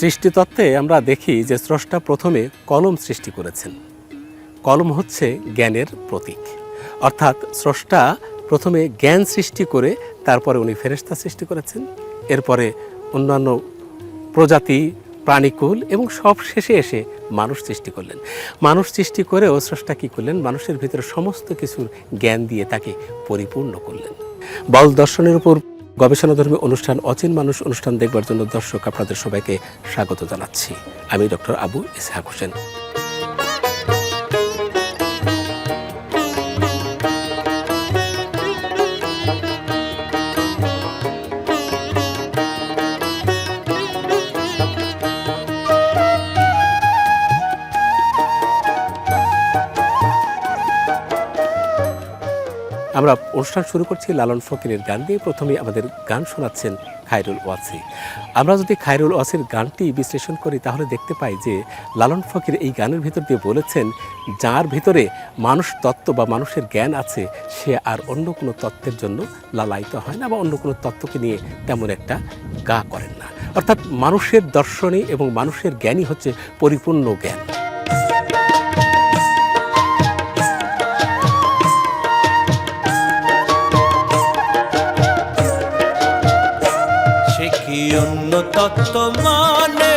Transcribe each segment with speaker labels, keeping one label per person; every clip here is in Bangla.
Speaker 1: সৃষ্টিতত্ত্বে আমরা দেখি যে স্রষ্টা প্রথমে কলম সৃষ্টি করেছেন। কলম হচ্ছে জ্ঞানের প্রতীক। অর্থাৎ স্রষ্টা প্রথমে জ্ঞান সৃষ্টি করে তারপরে উনি ফেরেশতা সৃষ্টি করেছেন। এরপরে অন্যান্য প্রজাতি, প্রাণীকুল এবং সব শেষে এসে মানুষ সৃষ্টি করলেন। মানুষ সৃষ্টি করেও স্রষ্টা কী করলেন? মানুষের ভিতরে সমস্ত কিছুর জ্ঞান দিয়ে তাকে পরিপূর্ণ করলেন। বল দর্শনের উপর গবেষণাধর্মী অনুষ্ঠান অচিন মানুষ অনুষ্ঠান দেখবার জন্য দর্শক আপনাদের সবাইকে স্বাগত জানাচ্ছি। আমি ডক্টর আবু ইসহাক হোসেন। আমরা অনুষ্ঠান শুরু করছি লালন ফকিরের গান দিয়ে। প্রথমে আমাদের গান শোনাচ্ছেন খায়রুল ওয়াসি। আমরা যদি খায়রুল ওয়াসির গানটি বিশ্লেষণ করি, তাহলে দেখতে পাই যে লালন ফকির এই গানের ভিতর দিয়ে বলেছেন, যার ভিতরে মানুষ তত্ত্ব বা মানুষের জ্ঞান আছে, সে আর অন্য কোনো তত্ত্বের জন্য লালায়িত হয় না বা অন্য কোনো তত্ত্বকে নিয়ে তেমন একটা গা করেন না। অর্থাৎ মানুষের দর্শনে এবং মানুষের জ্ঞানই হচ্ছে পরিপূর্ণ জ্ঞান।
Speaker 2: অন্য তত্ত্ব মানে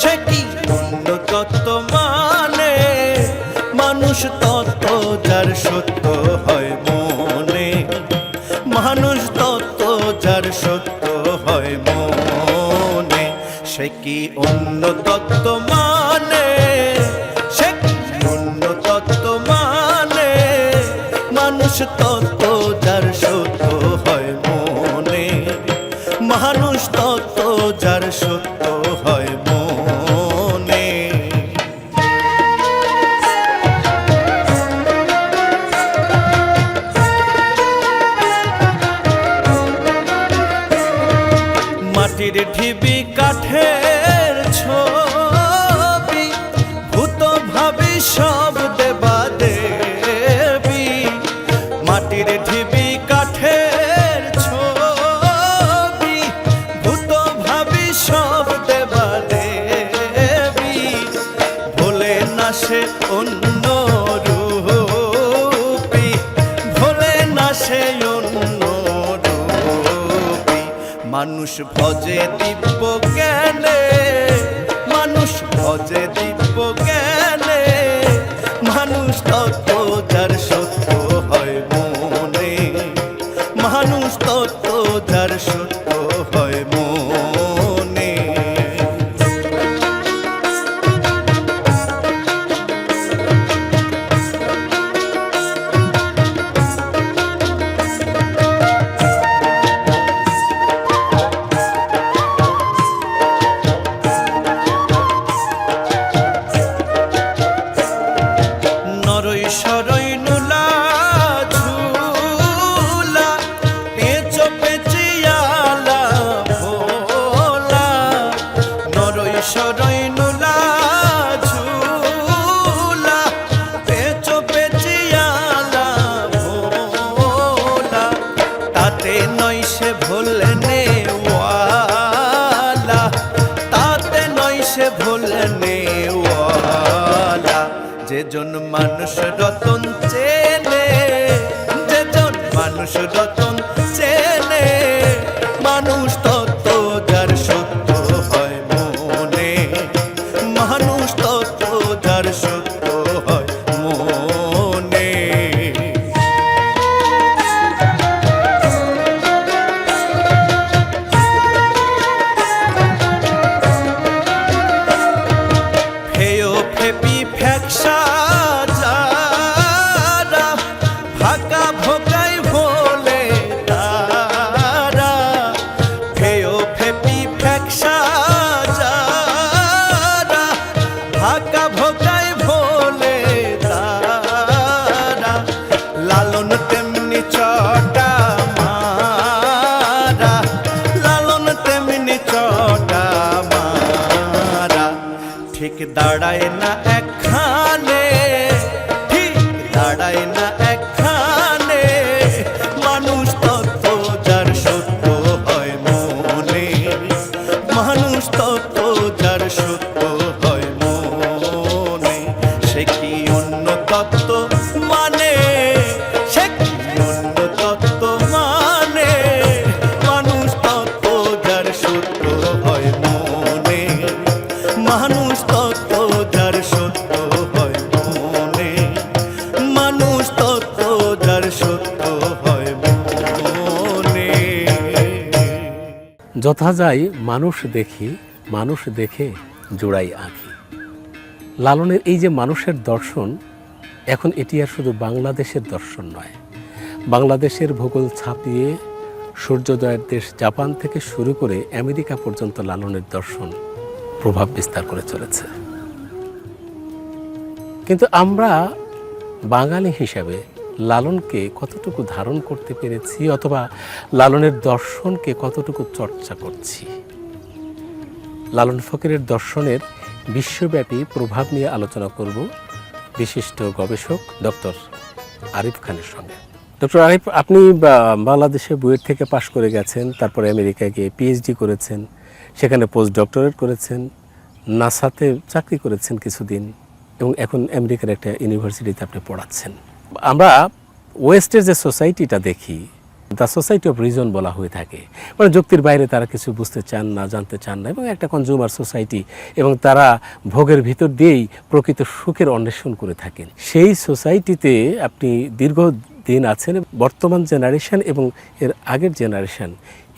Speaker 2: সে কি অন্য তত্ত্ব মানে। মানুষ তত্ত্ব যার সত্য হয় মনে, মানুষ তত্ত্ব যার সত্য হয় মনে। সে কি অন্য তত্ত্ব মানে সে কি অন্য তত্ত্ব মানে? মানুষ তত্ত্ব ঢিবি কাঠের ভজে দিব্য জ্ঞানে মানুষ ভজে দিব্য জ্ঞানে মানুষ তত্ত্ব যার সত্য হয় মনে। মানুষ তত্ত্ব যার সত্য নয় সে ভোলনে ওয়ালা তাতে নয় সে ভুলে যে যেজন মানুষ রতন চেনে, যেজন মানুষ রতন
Speaker 1: যথা যাই মানুষ দেখি, মানুষ দেখে জোড়াই আঁকি। লালনের এই যে মানুষের দর্শন, এখন এটি আর শুধু বাংলাদেশের দর্শন নয়। বাংলাদেশের ভূগোল ছাপিয়ে সূর্যোদয়ের দেশ জাপান থেকে শুরু করে আমেরিকা পর্যন্ত লালনের দর্শন প্রভাব বিস্তার করে চলেছে। কিন্তু আমরা বাঙালি হিসাবে লালনকে কতটুকু ধারণ করতে পেরেছি অথবা লালনের দর্শনকে কতটুকু চর্চা করছি? লালন ফকিরের দর্শনের বিশ্বব্যাপী প্রভাব নিয়ে আলোচনা করব বিশিষ্ট গবেষক ডক্টর আরিফ খানের সঙ্গে। ডক্টর আরিফ, আপনি বাংলাদেশে বুয়েট থেকে পাশ করে গেছেন, তারপরে আমেরিকায় গিয়ে পিএইচডি করেছেন, সেখানে পোস্ট ডক্টরেট করেছেন, নাসাতে চাকরি করেছেন কিছুদিন এবং এখন আমেরিকার একটা ইউনিভার্সিটিতে আপনি পড়াচ্ছেন। আমরা ওয়েস্টের যে সোসাইটিটা দেখি দ্য সোসাইটি অফ রিজন বলা হয়ে থাকে। মানে যুক্তির বাইরে তারা কিছু বুঝতে চান না, জানতে চান না, এবং একটা কনজিউমার সোসাইটি, এবং তারা ভোগের ভিতর দিয়েই প্রকৃত সুখের অন্বেষণ করে থাকেন। সেই সোসাইটিতে আপনি দীর্ঘ দিন আছেন, বর্তমান জেনারেশন এবং এর আগের জেনারেশন,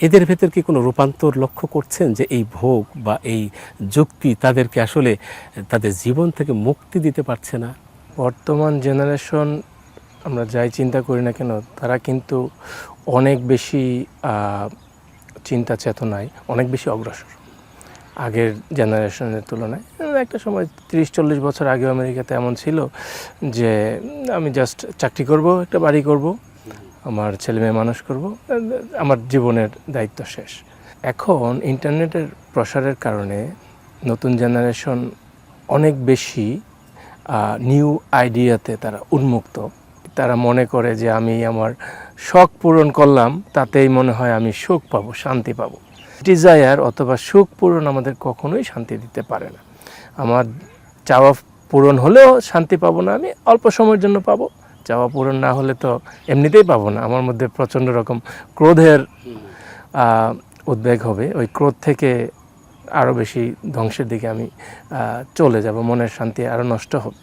Speaker 1: এদের ভেতর কি কোনো রূপান্তর লক্ষ্য করছেন যে এই ভোগ বা এই যুক্তি তাদেরকে আসলে তাদের জীবন থেকে মুক্তি দিতে পারছে না?
Speaker 3: বর্তমান জেনারেশন আমরা যাই চিন্তা করি না কেন, তারা কিন্তু অনেক বেশি চিন্তা চেতনায়, অনেক বেশি অগ্রসর। আগের জেনারেশনের তুলনায়, একটা সময় তিরিশ, চল্লিশ বছর আগে আমেরিকাতে এমন ছিল যে, আমি জাস্ট চাকরি করব, একটা বাড়ি করব, আমার ছেলে মেয়ে মানুষ করব, আমার জীবনের দায়িত্ব শেষ। এখন ইন্টারনেটের প্রসারের কারণে নতুন জেনারেশন অনেক বেশি নিউ আইডিয়াতে তারা উন্মুক্ত। তারা মনে করে যে আমি আমার শখ পূরণ করলাম, তাতেই মনে হয় আমি সুখ পাবো, শান্তি পাবো। ডিজায়ার অথবা সুখ পূরণ আমাদের কখনোই শান্তি দিতে পারে না। আমার চাওয়া পূরণ হলেও শান্তি পাবো না, আমি অল্প সময়ের জন্য পাবো। চাওয়া পূরণ না হলে তো এমনিতেই পাবো না। আমার মধ্যে প্রচণ্ড রকম ক্রোধের উদ্বেগ হবে। ওই ক্রোধ থেকে আরও বেশি ধ্বংসের দিকে আমি চলে যাব। মনের শান্তি আরও নষ্ট হবে।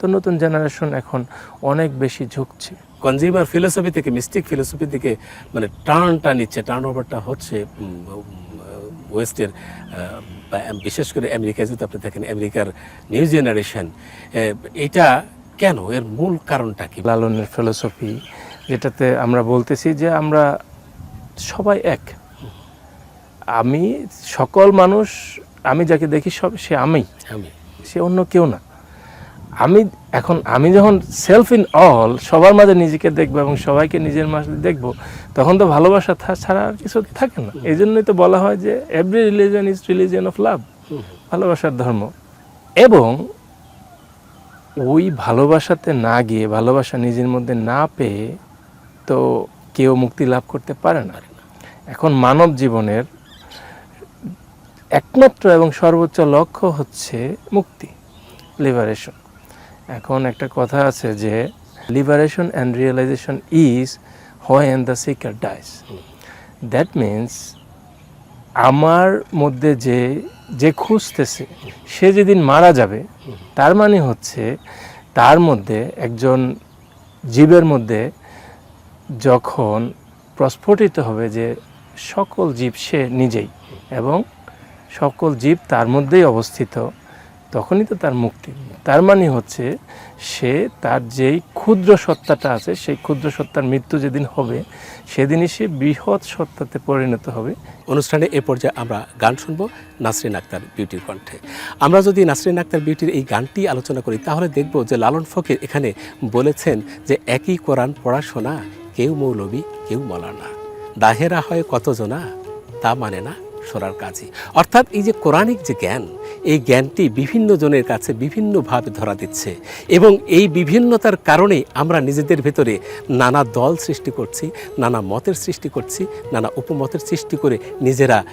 Speaker 3: তো নতুন জেনারেশন এখন অনেক বেশি ঝুঁকছে।
Speaker 1: কনজিউমার ফিলোসফি থেকে মিস্টিক ফিলোসফি থেকে মানে টার্নটা নিচ্ছে টার্ন ওভারটা হচ্ছে ওয়েস্টের বিশেষ করে আমেরিকায় যদি আপনি দেখেন আমেরিকার নিউ জেনারেশন এটা কেন? এর মূল কারণটা কি?
Speaker 3: লালনের ফিলোসফি যেটাতে আমরা বলতেছি যে আমরা সবাই এক। আমি সকল মানুষ আমি যাকে দেখি সব সে আমি। সে অন্য কেউ না। আমি এখন আমি যখন সেলফ ইন অল সবার মাঝে নিজেকে দেখব এবং সবাইকে নিজের মাঝে দেখব তখন তো ভালোবাসা থা- ছাড়া আর কিছু থাকে না। এই জন্যই তো বলা হয় যে every religion is religion of love ভালোবাসার ধর্ম। এবং ওই ভালোবাসাতে না গিয়ে ভালোবাসা নিজের মধ্যে না পেয়ে তো কেউ মুক্তি লাভ করতে পারে না। এখন মানব জীবনের একমাত্র এবং সর্বোচ্চ লক্ষ্য হচ্ছে মুক্তি লিবারেশন এখন একটা কথা আছে যে liberation and realisation is when the seeker dies that means আমার মধ্যে যে যে খুঁজতেছে, সে যেদিন মারা যাবে, তার মানে হচ্ছে, তার মধ্যে একজন জীবের মধ্যে যখন প্রস্ফুটিত হবে যে, সকল জীব সে নিজেই এবং সকল জীব তার মধ্যেই অবস্থিত, তখনই তো তার মুক্তি। তার মানে হচ্ছে সে তার যেই ক্ষুদ্র সত্তাটা আছে, সেই ক্ষুদ্র সত্তার মৃত্যু যেদিন হবে, সেদিনই সে বৃহৎ সত্তাতে পরিণত হবে।
Speaker 1: অনুষ্ঠানে এ পর্যায়ে আমরা গান শুনব নাসরিন আক্তার বিউটির কণ্ঠে। আমরা যদি নাসরিন আক্তার বিউটির এই গানটি আলোচনা করি, তাহলে দেখব যে লালন ফকির এখানে বলেছেন যে, একই কোরআন পড়াশোনা, কেউ মৌলবী, কেউ মলানা। দাহেরা হয় কতজনা তা মানে না সরার কাজী। অর্থাৎ এই যে কোরআনিক যে জ্ঞান এই জ্ঞানটি বিভিন্ন জনের কাছে বিভিন্নভাবে ধরা দিচ্ছে এবং এই বিভিন্নতার কারণে আমরা নিজেদের ভেতরে নানা দল সৃষ্টি করছি, নানা মতের সৃষ্টি করছি, নানা উপমতের সৃষ্টি করে নিজেরা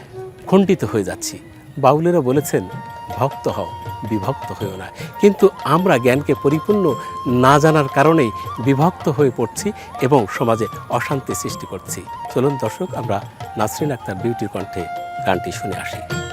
Speaker 1: খণ্ডিত হয়ে যাচ্ছি। বাউলেরা বলেছেন, ভক্ত হও, বিভক্ত হয়েও না। কিন্তু আমরা জ্ঞানকে পরিপূর্ণ না জানার কারণেই বিভক্ত হয়ে পড়ছি এবং সমাজে অশান্তি সৃষ্টি করছি। চলুন দর্শক, আমরা নাসরিন আক্তার বিউটির কণ্ঠে গানটি শুনে আসি।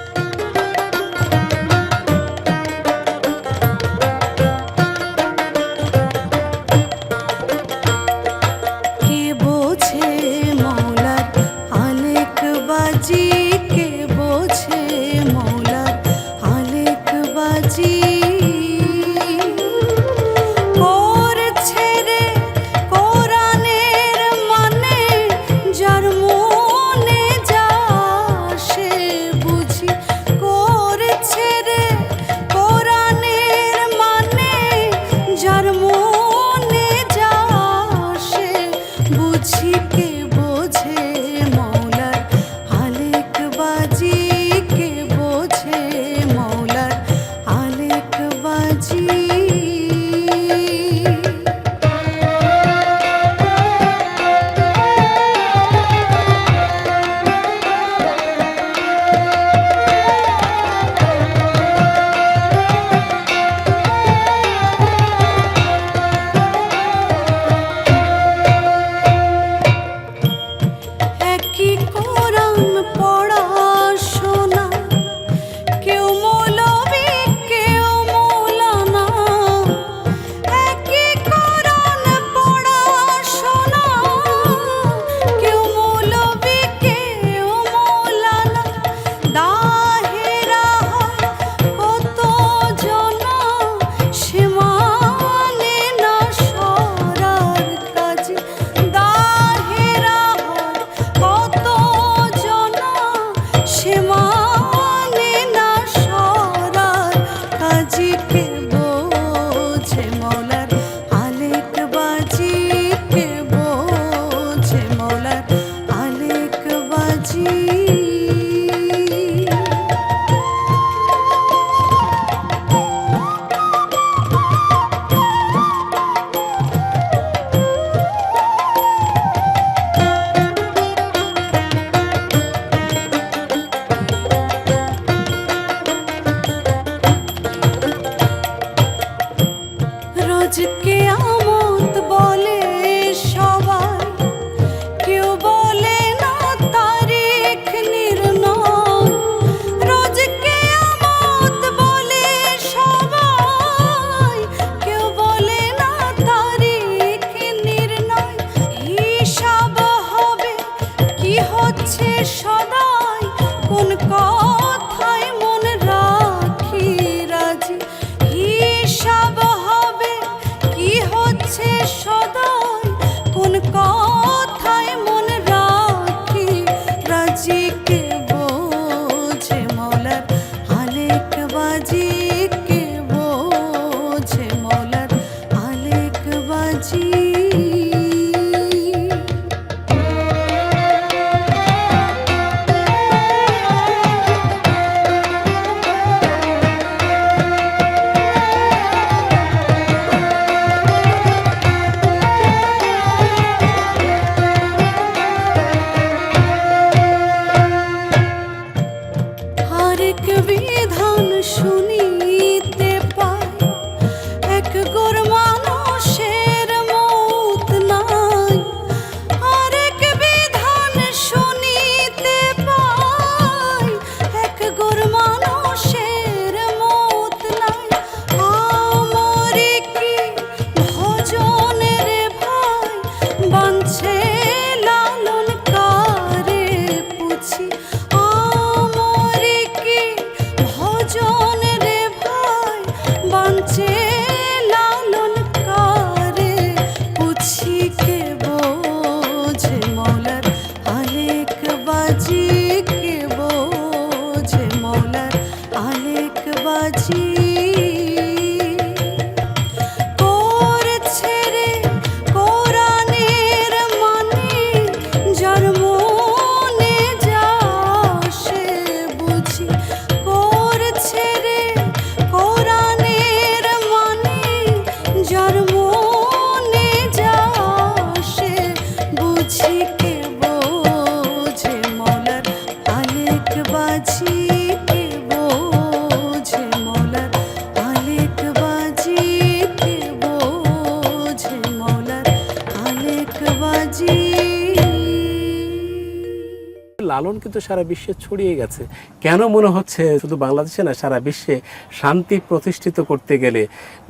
Speaker 4: লালন
Speaker 1: কিন্তু সারা বিশ্বে ছড়িয়ে গেছে। কেন মনে হচ্ছে শুধু বাংলাদেশে না, সারা বিশ্বে শান্তি প্রতিষ্ঠিত করতে গেলে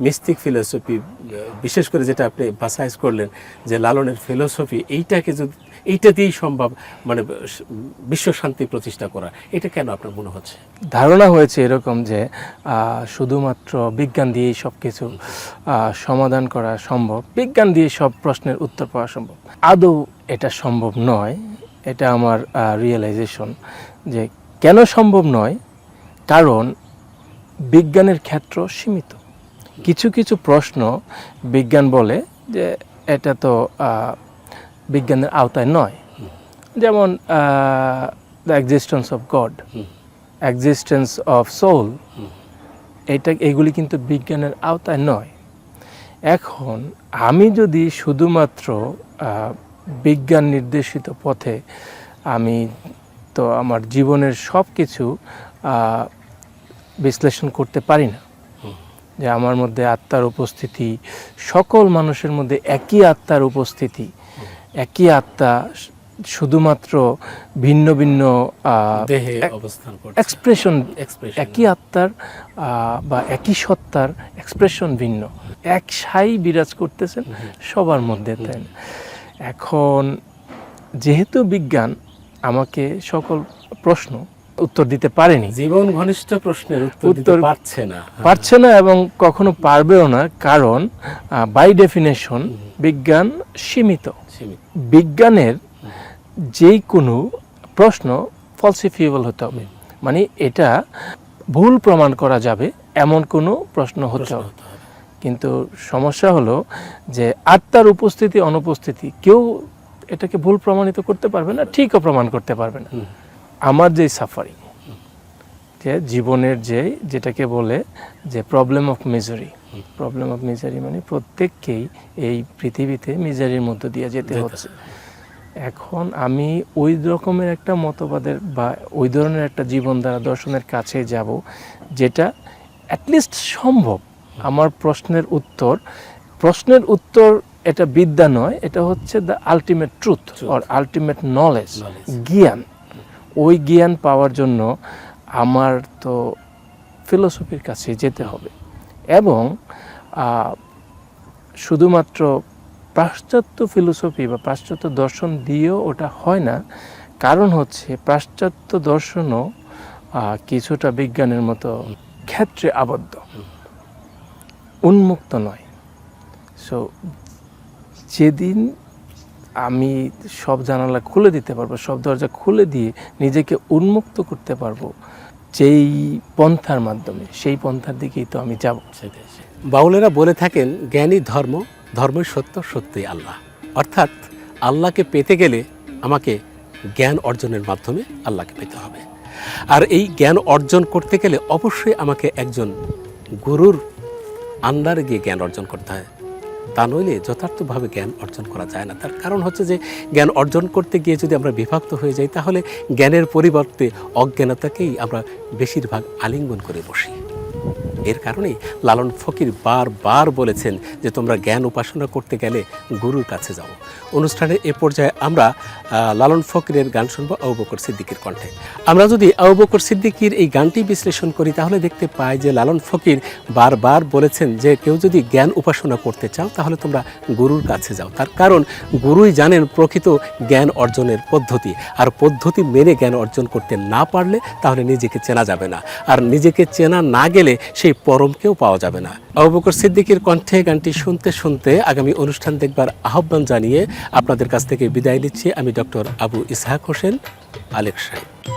Speaker 1: মিস্তিক ফিলোসফি, বিশেষ করে যেটা আপনি বাসাইজ করলেন যে লালনের ফিলোসফি, এইটাকে যদি, এইটা দিয়েই সম্ভব মানে বিশ্ব শান্তি প্রতিষ্ঠা করা, এটা কেন আপনার মনে হচ্ছে?
Speaker 3: ধারণা হয়েছে এরকম যে শুধুমাত্র বিজ্ঞান দিয়েই সব কিছু সমাধান করা সম্ভব। বিজ্ঞান দিয়ে সব প্রশ্নের উত্তর পাওয়া সম্ভব। আদৌ এটা সম্ভব নয়। এটা আমার রিয়েলাইজেশন যে কেন সম্ভব নয়? কারণ বিজ্ঞানের ক্ষেত্র সীমিত। কিছু কিছু প্রশ্ন বিজ্ঞান বলে যে এটা তো বিজ্ঞানের আওতায় নয়। যেমন the existence of God existence of soul এটা, এগুলি কিন্তু বিজ্ঞানের আওতায় নয়। এখন আমি যদি শুধুমাত্র বিজ্ঞান নির্দেশিত পথে আমি তো আমার জীবনের সব কিছু বিশ্লেষণ করতে পারি না। যে আমার মধ্যে আত্মার উপস্থিতি সকল মানুষের মধ্যে একই আত্মার উপস্থিতি একই আত্মা শুধুমাত্র ভিন্ন ভিন্ন এক্সপ্রেশন একই আত্মার বা একই সত্তার এক্সপ্রেশন ভিন্ন। এক সাই বিরাজ করতেছেন সবার মধ্যে তাই না? এখন যেহেতু বিজ্ঞান আমাকে সকল প্রশ্ন উত্তর দিতে পারেনি
Speaker 1: জীবন ঘনিষ্ঠ প্রশ্নের উত্তর পারছে না।
Speaker 3: পারছে না এবং কখনো পারবেও না কারণ বাই ডেফিনেশন বিজ্ঞান সীমিত। বিজ্ঞানের যেই কোনো প্রশ্ন ফলসিফিয়েবল হতে হবে। মানে এটা ভুল প্রমাণ করা যাবে এমন কোনো প্রশ্ন হতে
Speaker 1: হতে হবে।
Speaker 3: কিন্তু সমস্যা হলো যে আত্মার উপস্থিতি অনুপস্থিতি কেউ এটাকে ভুল প্রমাণিত করতে পারবে না ঠিকও প্রমাণ করতে পারবে না। আমার যে সাফারিং যে জীবনের যে যেটাকে বলে যে problem of misery problem of misery মানে প্রত্যেককেই এই পৃথিবীতে মিজারির মধ্য দিয়ে যেতে হচ্ছে। এখন আমি ওই রকমের একটা মতবাদের বা ওই ধরনের একটা জীবনধারা দর্শনের কাছে যাব যেটা অ্যাটলিস্ট সম্ভব। আমার প্রশ্নের উত্তর প্রশ্নের উত্তর এটা বিদ্যা নয় এটা হচ্ছে the ultimate truth or ultimate
Speaker 1: knowledge
Speaker 3: জ্ঞান। ওই জ্ঞান পাওয়ার জন্য আমার তো ফিলোসফির কাছে যেতে হবে। এবং শুধুমাত্র পাশ্চাত্য ফিলোসফি বা পাশ্চাত্য দর্শন দিয়েও ওটা হয় না। কারণ হচ্ছে পাশ্চাত্য দর্শনও কিছুটা বিজ্ঞানের মতো ক্ষেত্রে আবদ্ধ। উন্মুক্ত নয়। সো যেদিন আমি সব জানালা খুলে দিতে পারব, সব দরজা খুলে দিয়ে নিজেকে উন্মুক্ত করতে পারব, যেই পন্থার মাধ্যমে, সেই পন্থার দিকেই তো আমি যাব।
Speaker 1: বাউলেরা বলে থাকেন, জ্ঞানী ধর্ম ধর্মই সত্য, সত্যই আল্লাহ। অর্থাৎ আল্লাহকে পেতে গেলে আমাকে জ্ঞান অর্জনের মাধ্যমে আল্লাহকে পেতে হবে। আর এই জ্ঞান অর্জন করতে গেলে অবশ্যই আমাকে একজন গুরুর আন্ডারে গিয়ে জ্ঞান অর্জন করতে হয়। তা নইলে যথার্থভাবে জ্ঞান অর্জন করা যায় না। তার কারণ হচ্ছে যে, জ্ঞান অর্জন করতে গিয়ে যদি আমরা বিভক্ত হয়ে যাই, তাহলে জ্ঞানের পরিবর্তে অজ্ঞানতাকেই আমরা বেশিরভাগ আলিঙ্গন করে বসি। এর কারণেই লালন ফকির বারবার বলেছেন যে তোমরা জ্ঞান উপাসনা করতে গেলে গুরুর কাছে যাও। অনুষ্ঠানের এ পর্যায়ে আমরা লালন ফকিরের গান শুনব আবুবকর সিদ্দিকির কণ্ঠে। আমরা যদি আবুবকর সিদ্দিকির এই গানটি বিশ্লেষণ করি, তাহলে দেখতে পাই যে লালন ফকির বারবার বলেছেন যে কেউ যদি জ্ঞান উপাসনা করতে চাও, তাহলে তোমরা গুরুর কাছে যাও। তার কারণ, গুরুই জানেন প্রকৃত জ্ঞান অর্জনের পদ্ধতি। আর পদ্ধতি মেনে জ্ঞান অর্জন করতে না পারলে, তাহলে নিজেকে চেনা যাবে না। আর নিজেকে চেনা না গেলে সেই পরমকেও পাওয়া যাবে না। আবুবকর সিদ্দিকির কণ্ঠে গানটি শুনতে শুনতে আগামী অনুষ্ঠান দেখবার আহ্বান জানিয়ে আপনাদের কাছ থেকে বিদায় নিচ্ছি। আমি ডক্টর আবু ইসহাক হোসেন, আলেক সাহেব।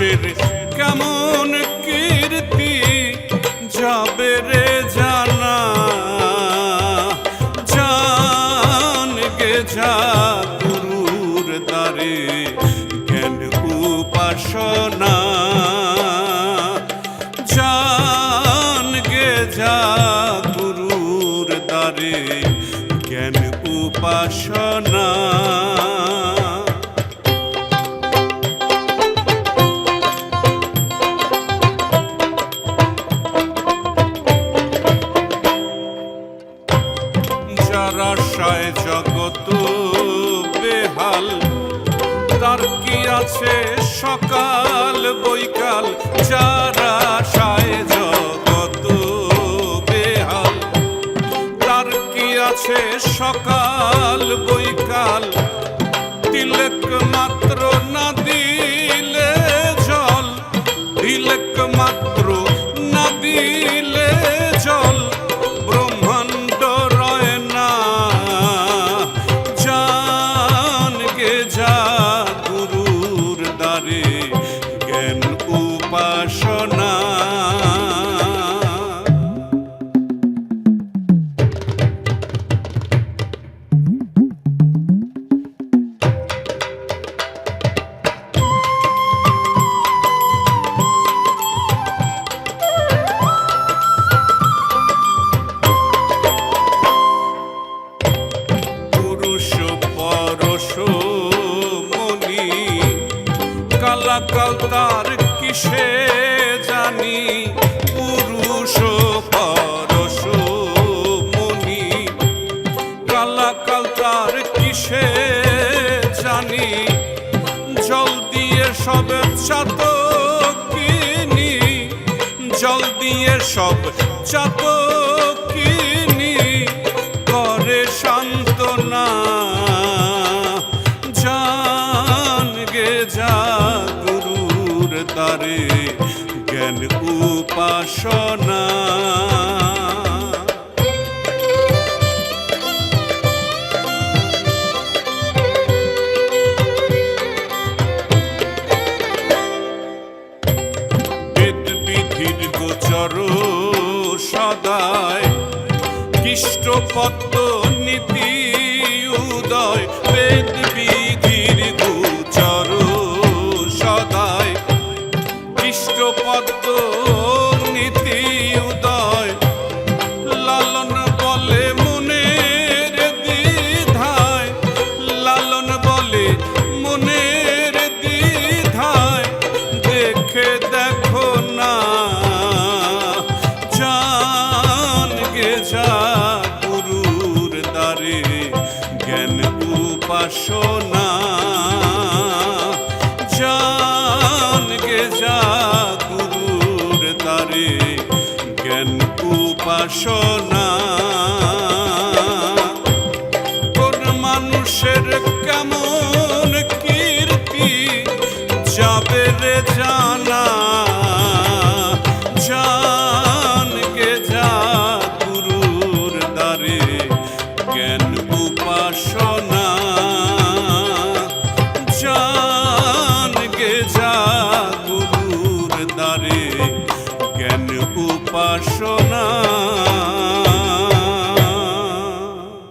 Speaker 5: মানুষের কেমন কীর্তি যাবে রে জানা? জান গে যা গুরুর দ্বারে জ্ঞান উপাসনা আছে সকাল বৈকাল। তিলক মাত্র না দিলে জল তিলক কিসে জানি? পুরুষ পরশ মুনি। কালাকাল তার কিসে জানি? জল দিয়ে সব চাত কিনি। জল দিয়ে সব চাতক apaixona. পারে জ্ঞান উপাসনা। জান গে যা গুরুর তারে জ্ঞান উপাসনা।